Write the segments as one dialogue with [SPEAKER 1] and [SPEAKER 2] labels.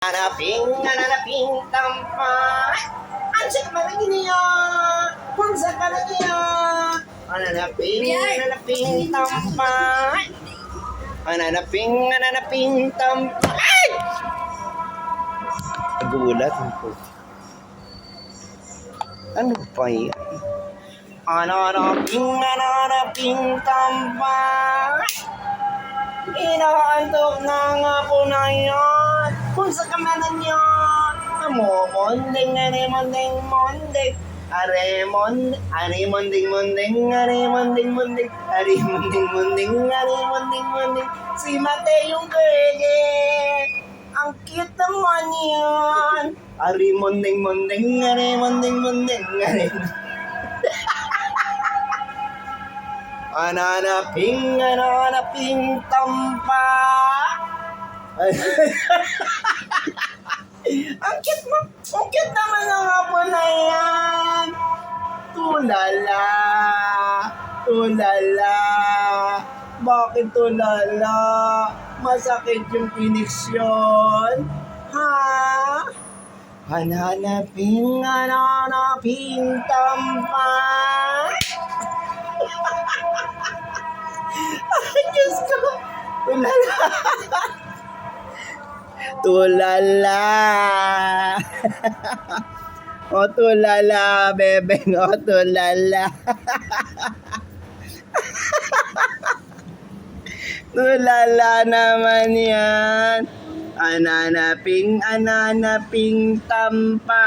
[SPEAKER 1] Hanaping, hanaping tampay. Ansa ka man niya? Ka na niya? Hanaping, hanaping tampay. Hanaping, hanaping tampay. Nagulat ko. Ano pa yan? Hanaping, hanaping tampay. Inaantok na nga po na yan. Kung sa kamanan yan. Amo, monding, are monding, monding. Are mon, are monding, monding, are monding, monding. Are monding, monding, are monding, monding. Si Mateo Gege. Ang cute naman yan. Are monding, monding, are monding, monding, are Ananaping, ananaping tampa. ang cute mo. Ang cute naman ang hapon na yan. Tulala. Tulala. Bakit tulala? Masakit yung piniksyon. Ha? Hananaping, ananaping tampa. Ay, Diyos ko. Tulala. Tulala. o tulala, bebeng. O tulala. tulala naman yan. Ananaping, ananaping tampa.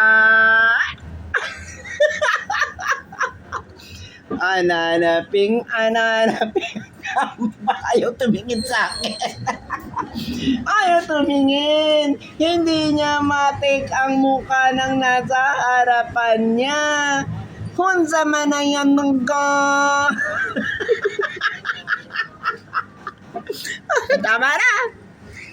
[SPEAKER 1] Ananaping, ananaping tampa. Ayaw tumingin sa akin. Ayaw tumingin. Hindi niya matik ang muka ng nasa harapan niya. Hunsa man na yan ng Tama na.